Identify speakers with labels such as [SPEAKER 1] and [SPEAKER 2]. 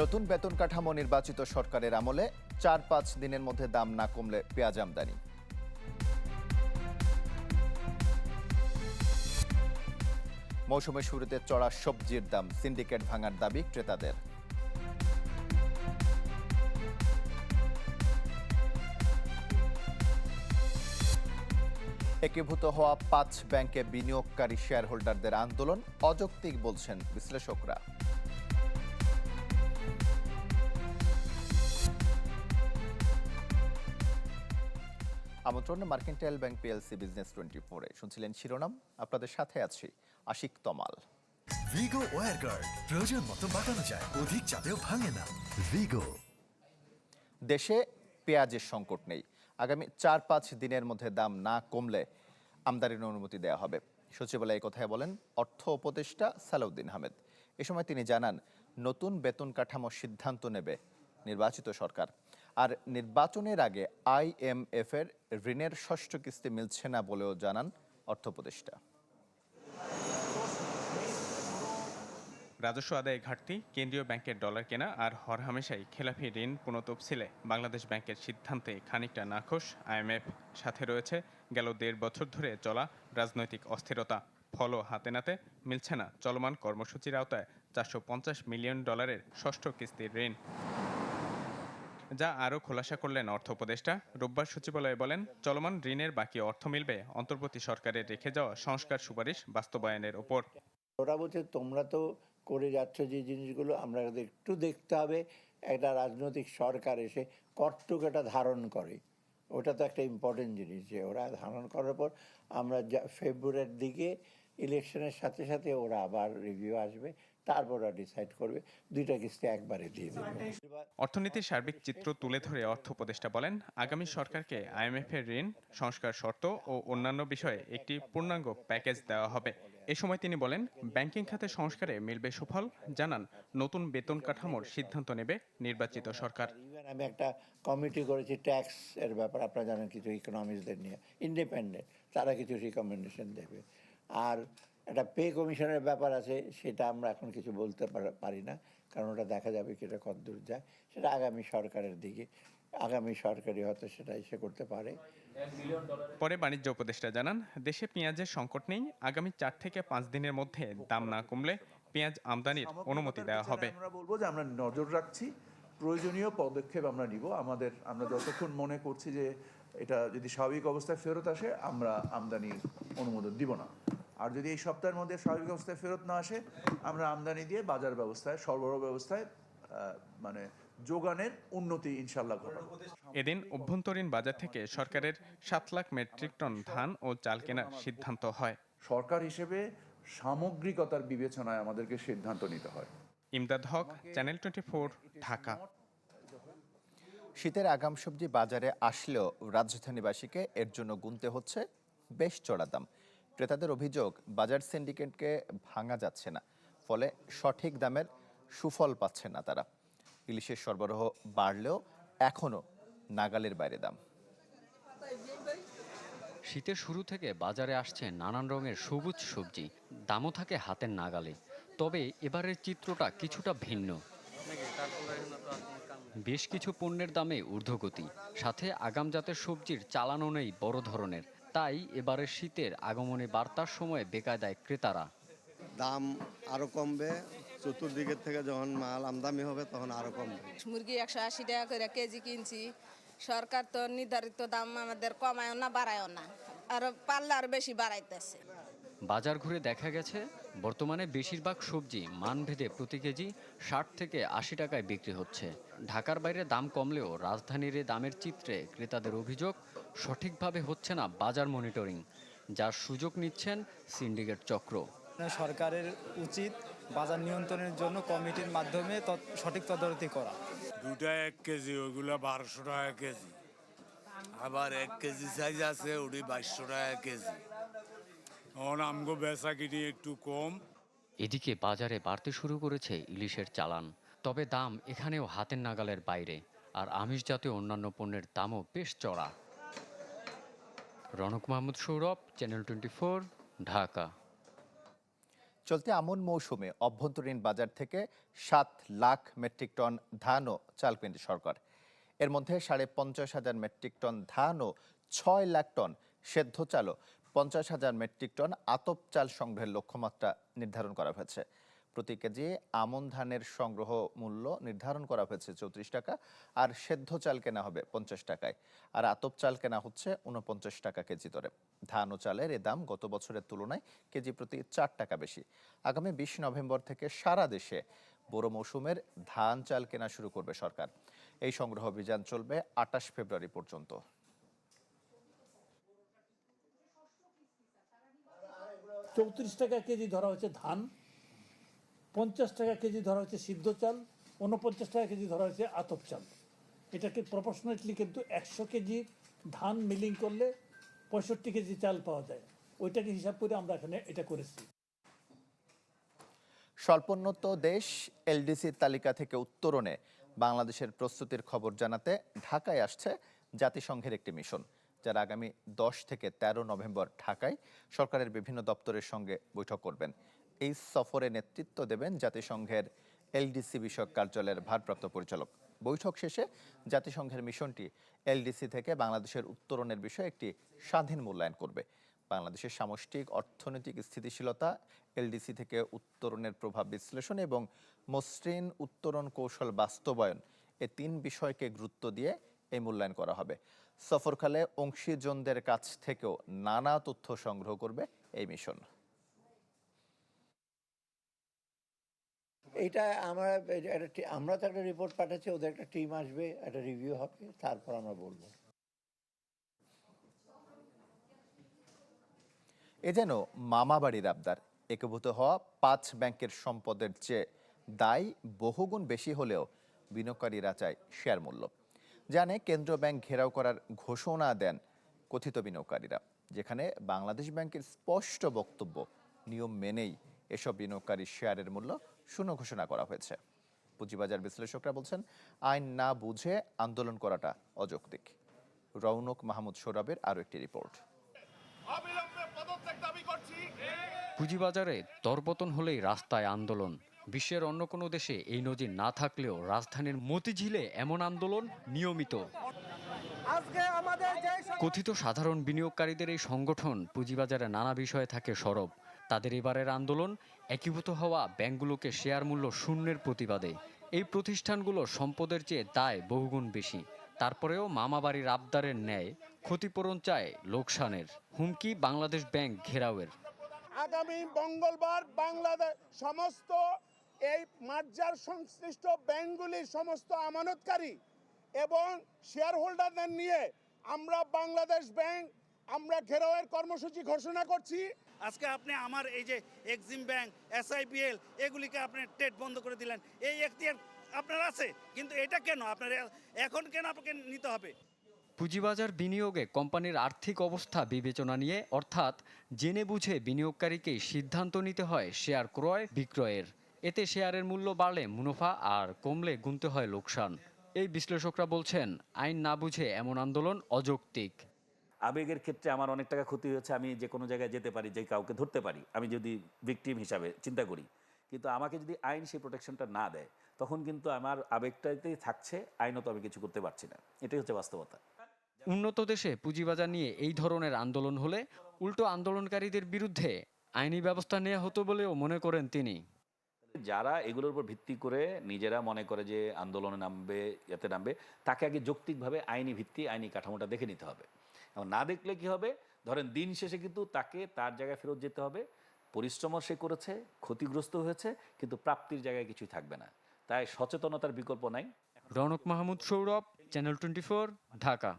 [SPEAKER 1] নতুন বেতন কাঠামো নির্বাচিত সরকারের আমলে চার পাঁচ দিনের মধ্যে দাম না কমলে পেঁয়াজ আমদানি। মৌসুমের শুরুতে চড়া সবজির দাম, সিন্ডিকেট ভাঙার দাবি ক্রেতাদের। একীভূত হওয়া পাঁচ ব্যাংকে বিনিয়োগকারী শেয়ার হোল্ডারদের আন্দোলন অযৌক্তিক বলছেন বিশ্লেষকরা। আমন্ত্রণ mercantile bank PLC business twenty ফোরে শুনছিলেন শিরোনাম আপনাদের সাথে আছি আশিক তমাল।
[SPEAKER 2] ভিগো ওয়ার গার্ড প্রয়োজন মতো বাঁকানো যায় অধিক চাপেও ভাঙে না। ভিগো
[SPEAKER 1] দেশে পেঁয়াজের সংকট নেই। আগামী চার পাঁচ দিনের মধ্যে দাম না কমলে আমদানির অনুমতি দেওয়া হবে। সচিবালয়ে কথায় বলেন অর্থ উপদেষ্টা সালাউদ্দিন আহমেদ। এ সময় তিনি জানান নতুন বেতন কাঠামো সিদ্ধান্ত নেবে নির্বাচিত সরকার। আর নির্বাচনের আগে আইএমএফ এর ঋণের ষষ্ঠ কিস্তি মিলছে না বলেও জানান অর্থ উপদেষ্টা
[SPEAKER 3] রাজস্ব আদায়ে ঘাটতি, কেন্দ্রীয় ব্যাংকের ডলার কেনা আর হরহামেশাই খেলাফি ঋণ পুনঃতফসিলে বাংলাদেশ ব্যাংকের সিদ্ধান্তে খানিকটা নাখোশ আইএমএফ সাথে রয়েছে গেল দেড় বছর ধরে চলা রাজনৈতিক অস্থিরতা, ফলও হাতে নাতে, মিলছে না চলমান কর্মসূচির আওতায় চারশো পঞ্চাশ মিলিয়ন ডলারের ষষ্ঠ কিস্তির ঋণ। যা আরও খোলাসা করলেন অর্থ উপদেষ্টা। রোববার সচিবালয়ে বলেন, চলমান ঋণের বাকি অর্থ মিলবে অন্তর্বর্তী সরকারের রেখে যাওয়া সংস্কার সুপারিশ বাস্তবায়নের ওপর।
[SPEAKER 4] ওরা বলছে, তোমরা তো করে যাচ্ছ যে জিনিসগুলো, আমরা একটু দেখতে হবে। একটা রাজনৈতিক সরকার এসে কর্তৃকটা ধারণ করে। ওটা তো একটা ইম্পর্টেন্ট জিনিস যে ওরা ধারণ করার পর আমরা ফেব্রুয়ারির দিকে ইলেকশনের সাথে সাথে ওরা আবার রিভিউ আসবে তারপর ডিসাইড করবে। দুইটা কিস্তি একবারে দিয়ে দেবে।
[SPEAKER 3] অর্থনীতির সার্বিক চিত্র তুলে ধরে অর্থ উপদেষ্টা বলেন আগামী সরকারকে আইএমএফ এর ঋণ সংস্কার শর্ত ও অন্যান্য বিষয়ে একটি পূর্ণাঙ্গ প্যাকেজ দেওয়া হবে। এ সময় তিনি বলেন ব্যাংকিং খাতে সংস্কারে মিলবে সুফল জানান নতুন বেতন কাঠামোর সিদ্ধান্ত নেবে নির্বাচিত সরকার।
[SPEAKER 4] আমি একটা কমিটি করেছি ট্যাক্স এর ব্যাপার আপনারা জানেন কিছু ইকোনমিক্সদের নিয়ে ইন্ডিপেন্ডেন্ট তারা কিছু রিকমেন্ডেশন দেবে। আর একটা পে কমিশনের ব্যাপার আছে সেটা আমরা এখন কিছু বলতে পারি না কারণ ওটা দেখা যাবে কি এটা কতদূর যায়। সেটা আগামী সরকারের দিকে আগামী সরকারি হয়তো সেটা এসে করতে পারে।
[SPEAKER 3] পরে বাণিজ্য উপদেষ্টা জানান দেশে পেঁয়াজের সংকট নেই আগামী চার থেকে পাঁচ দিনের মধ্যে দাম না কমলে পেঁয়াজ আমদানির অনুমতি দেওয়া হবে।
[SPEAKER 5] আমরা বলব যে আমরা নজর রাখছি প্রয়োজনীয় পদক্ষেপ আমরা নিব। আমাদের আমরা যতক্ষণ মনে করছি যে এটা যদি স্বাভাবিক অবস্থায় ফেরত আসে আমরা আমদানির অনুমোদন দিব না। আর যদি এই সপ্তাহের মধ্যে স্বাভাবিক অবস্থায় ফেরত না আসে আমরা আমদানি দিয়ে বাজার ব্যবস্থায় সরবরাহ ব্যবস্থায় মানে যোগানের উন্নতি ইনশাল্লাহ ঘটাবো।
[SPEAKER 3] এদিন অভ্যন্তরীণ বাজার থেকে সরকারের সাত লাখ মেট্রিক টন ধান ও চাল কেনার সিদ্ধান্ত হয়।
[SPEAKER 5] সরকার হিসেবে সামগ্রিকতার বিবেচনায় আমাদেরকে সিদ্ধান্ত নিতে হয়।
[SPEAKER 3] Imdad Haque channel twenty Dhaka.
[SPEAKER 1] শীতের আগাম সবজি বাজারে আসলেও রাজধানীবাসীকে এর জন্য গুনতে হচ্ছে বেশ চড়া দাম। ক্রেতাদের অভিযোগ, বাজার সিন্ডিকেটকে ভাঙা যাচ্ছে না, ফলে সঠিক দামের সুফল পাচ্ছে না তারা। ইলিশের সরবরাহ বাড়লেও এখনও নাগালের বাইরে দাম।
[SPEAKER 6] শীতের শুরু থেকে বাজারে আসছে নানান রঙের সবুজ সবজি, দামও থাকে হাতের নাগালে। তবে এবারের চিত্রটা কিছুটা ভিন্ন। বেশ কিছু পণ্যের দামে ঊর্ধ্বগতি। সাথে আগাম জাতের সবজির চালানো নেই বড় ধরনের। তাই এবারের শীতের আগমনে বার্তার সময় বেকায়দায় ক্রেতারা।
[SPEAKER 7] দাম আরও কমবে। চতুর্দিকের থেকে যখন মাল আমদানি হবে তখন আরও কমবে।
[SPEAKER 8] মুরগি একশো আশি টাকা করে কেজি কিনছি। সরকার তো নির্ধারিত দাম আমাদের কমায়ও না বাড়ায়ও না। আরও পারলে আরও বেশি বাড়াইতেছে।
[SPEAKER 6] বাজার ঘুরে দেখা গেছে বর্তমানে বেশিরভাগ সবজি মানভেদে প্রতি কেজি ষাট থেকে আশি টাকায় বিক্রি হচ্ছে। ঢাকার বাইরে দাম কমলেও রাজধানীর দামের চিত্রে ক্রেতাদের অভিযোগ সঠিকভাবে হচ্ছে না বাজার মনিটরিং যার সুযোগ নিচ্ছেন সিন্ডিকেট চক্র।
[SPEAKER 9] সরকারের উচিত বাজার নিয়ন্ত্রণের জন্য কমিটির মাধ্যমে সঠিক তদারকি করা।
[SPEAKER 10] দুটা এক কেজি ওইগুলো বারোশো টাকা কেজি। আবার এক কেজি সাইজ আছে ওটি বাইশশো টাকা কেজি। আমগো বেচা কিনি একটু কম
[SPEAKER 6] এদিকে বাজারে বাড়তে শুরু করেছে ইলিশের চালান তবে দাম এখানেও হাতের নাগালের বাইরে আর আমিষ জাতীয় অন্যান্য পণ্যের দামও বেশ চড়া। Ronak Mahmud Sourav channel twenty Dhaka.
[SPEAKER 1] চলতি আমন মৌসুমে অভ্যন্তরীণ বাজার থেকে সাত লাখ মেট্রিক টন ধান ও চাল কিনছে সরকার। এর মধ্যে সাড়ে পঞ্চাশ হাজার মেট্রিক টন ধান ও ছয় লাখ টন সেদ্ধ চাল ও পঞ্চাশ হাজার মেট্রিক টন আতপ চাল সংগ্রহের লক্ষ্যমাত্রা নির্ধারণ করা হয়েছে। প্রতি কেজি আমন ধানের সংগ্রহ মূল্য নির্ধারণ করা হয়েছে চৌত্রিশ টাকা, আর সেদ্ধ চাল কেনা হবে পঞ্চাশ টাকায়। আর আতপ চাল কেনা হচ্ছে উনপঞ্চাশ টাকা কেজি দরে। ধান ও চালের এ দাম গত বছরের তুলনায় কেজি প্রতি চার টাকা বেশি। আগামী বিশ নভেম্বর থেকে সারা দেশে বড় মৌসুমের ধান চাল কেনা শুরু করবে সরকার। এই সংগ্রহ অভিযান চলবে আটাশ ফেব্রুয়ারি পর্যন্ত।
[SPEAKER 11] চৌত্রিশ টাকা কেজি ধরা হচ্ছে ধান, পঞ্চাশ টাকা কেজি ধরা হচ্ছে সিদ্ধ চাল উনপঞ্চাশ টাকা কেজি ধরা হচ্ছে আতপ চাল। এটাকে প্রপোর্শনেটলি কিন্তু একশো কেজি ধান মিলিং করলে পঁয়ষট্টি কেজি চাল পাওয়া যায়। ওইটাকে হিসাব করে আমরা এখানে এটা করেছি।
[SPEAKER 1] স্বল্পোন্নত দেশ এলডিসির তালিকা থেকে উত্তরণে বাংলাদেশের প্রস্তুতির খবর জানাতে ঢাকায় আসছে জাতিসংঘের একটি মিশন। যারা আগামী দশ থেকে ১৩ নভেম্বর ঢাকায় সরকারের বিভিন্ন দপ্তরের সঙ্গে বৈঠক করবেন। এই সফরে নেতৃত্ব দেবেন জাতিসংঘের এলডিসি বিষয়ক কার্যালয়ের ভারপ্রাপ্ত পরিচালক। বৈঠক শেষে জাতিসংঘের মিশনটি এলডিসি থেকে বাংলাদেশের উত্তরণের বিষয়ে একটি স্বাধীন মূল্যায়ন করবে। বাংলাদেশের সামষ্টিক, অর্থনৈতিক স্থিতিশীলতা, এলডিসি থেকে উত্তরণের প্রভাব বিশ্লেষণ এবং মসৃণ উত্তরণ কৌশল বাস্তবায়ন এ তিন বিষয়কে গুরুত্ব দিয়ে এই মূল্যায়ন করা হবে। সফরকালে অংশীজনদের কাছ থেকেও নানা তথ্য সংগ্রহ করবে এই মিশন।
[SPEAKER 4] আমরা এটা- একটা আমরা তো একটা রিপোর্ট পাঠাচ্ছি ওদের একটা টিম আসবে একটা রিভিউ হবে তারপর আমরা বলব।
[SPEAKER 1] এ যেন মামা বাড়ির আবদার একীভূত হওয়া পাঁচ ব্যাংকের সম্পদের চেয়ে দায় বহুগুণ বেশি হলেও বিনিয়োগকারীরা চায় শেয়ার মূল্য। জানে কেন্দ্রীয় ব্যাংক ঘেরাও করার ঘোষণা দেন কথিত বিনিয়োগকারীরা যেখানে বাংলাদেশ ব্যাংকের স্পষ্ট বক্তব্য নিয়ম মেনেই এসব বিনিয়োগকারী শেয়ারের মূল্য শূন্য ঘোষণা করা হয়েছে। পুঁজিবাজার বিশ্লেষকরা বলছেন আইন না বুঝে আন্দোলন করাটা অযৌক্তিক। রৌনক মাহমুদ সৌরভের আরও একটি রিপোর্ট।
[SPEAKER 6] পুঁজিবাজারে দরপতন হলেই রাস্তায় আন্দোলন। বিশ্বের অন্য কোনো দেশে এই নজির না থাকলেও রাজধানীর মতিঝিলে এমন আন্দোলন নিয়মিত। কথিত সাধারণ বিনিয়োগকারীদের এই সংগঠন পুঁজিবাজারে নানা বিষয়ে থাকে সরব। তাদের এবারের আন্দোলন একীভূত হওয়া ব্যাংকগুলোকে শেয়ার মূল্য শূন্যের প্রতিবাদে। এই প্রতিষ্ঠানগুলো সম্পদের চেয়ে দায় বহুগুণ বেশি। তারপরেও মামাবাড়ির আবদারের ন্যায় ক্ষতিপূরণ চায় লোকসানের। হুমকি বাংলাদেশ ব্যাংক ঘেরাওয়ের।
[SPEAKER 12] আগামী মঙ্গলবার বাংলাদেশ সমস্ত এই মার্জার সংশ্লিষ্ট ব্যাংকগুলির সমস্ত আমানতকারী এবং শেয়ার হোল্ডারদের নিয়ে আমরা বাংলাদেশ ব্যাংক আমরা ঘেরাওয়ের কর্মসূচি ঘোষণা করছি।
[SPEAKER 13] আজকে আপনি আমার এই যে এক্সিম ব্যাংক এসআইপিএল এগুলিকে আপনি টেট বন্ধ করে দিলেন। এই এখতিয়ার আপনার আছে কিন্তু এটা কেন? আপনার এখন কেন আপনাকে নিতে হবে?
[SPEAKER 6] পুঁজিবাজার বিনিয়োগে কোম্পানির আর্থিক অবস্থা বিবেচনা নিয়ে অর্থাৎ জেনে বুঝে বিনিয়োগকারীকে সিদ্ধান্ত নিতে হয় শেয়ার ক্রয় বিক্রয়ের। এতে শেয়ারের মূল্য বাড়লে মুনাফা আর কমলে গুনতে হয় লোকসান। এই বিশ্লেষকরা বলছেন আইন না বুঝে এমন আন্দোলন অযৌক্তিক।
[SPEAKER 14] আবেগের ক্ষেত্রে আমার অনেক টাকা ক্ষতি হয়েছে আমি যে কোনো জায়গায় যেতে পারি যে কাউকে ধরতে পারি আমি যদি ভিকটিম হিসাবে চিন্তা করি। কিন্তু আমাকে যদি আইন সেই প্রোটেকশনটা না দেয় তখন কিন্তু আমার আবেগটাতেই থাকছে আইনত আমি কিছু করতে পারছি না। এটাই হচ্ছে বাস্তবতা।
[SPEAKER 6] উন্নত দেশে পুঁজিবাজার নিয়ে এই ধরনের আন্দোলন হলে উল্টো আন্দোলনকারীদের বিরুদ্ধে আইনি ব্যবস্থা নেওয়া হতো বলেও মনে করেন তিনি।
[SPEAKER 14] যারা এগুলোর উপর ভিত্তি করে নিজেরা মনে করে যে আন্দোলনে নামবে এতে নামবে, তাকে আগে যৌক্তিকভাবে আইনি ভিত্তি, আইনি কাঠামোটা দেখে নিতে হবে। এবং না দেখলে কি হবে? ধরেন দিন শেষে কিন্তু তাকে তার জায়গায় ফেরত যেতে হবে। পরিশ্রমও সে করেছে, ক্ষতিগ্রস্ত হয়েছে, কিন্তু প্রাপ্তির জায়গায় কিছুই থাকবে না। তাই সচেতনতার বিকল্প নাই।
[SPEAKER 6] Ronak Mahmud Sourav channel twenty Dhaka.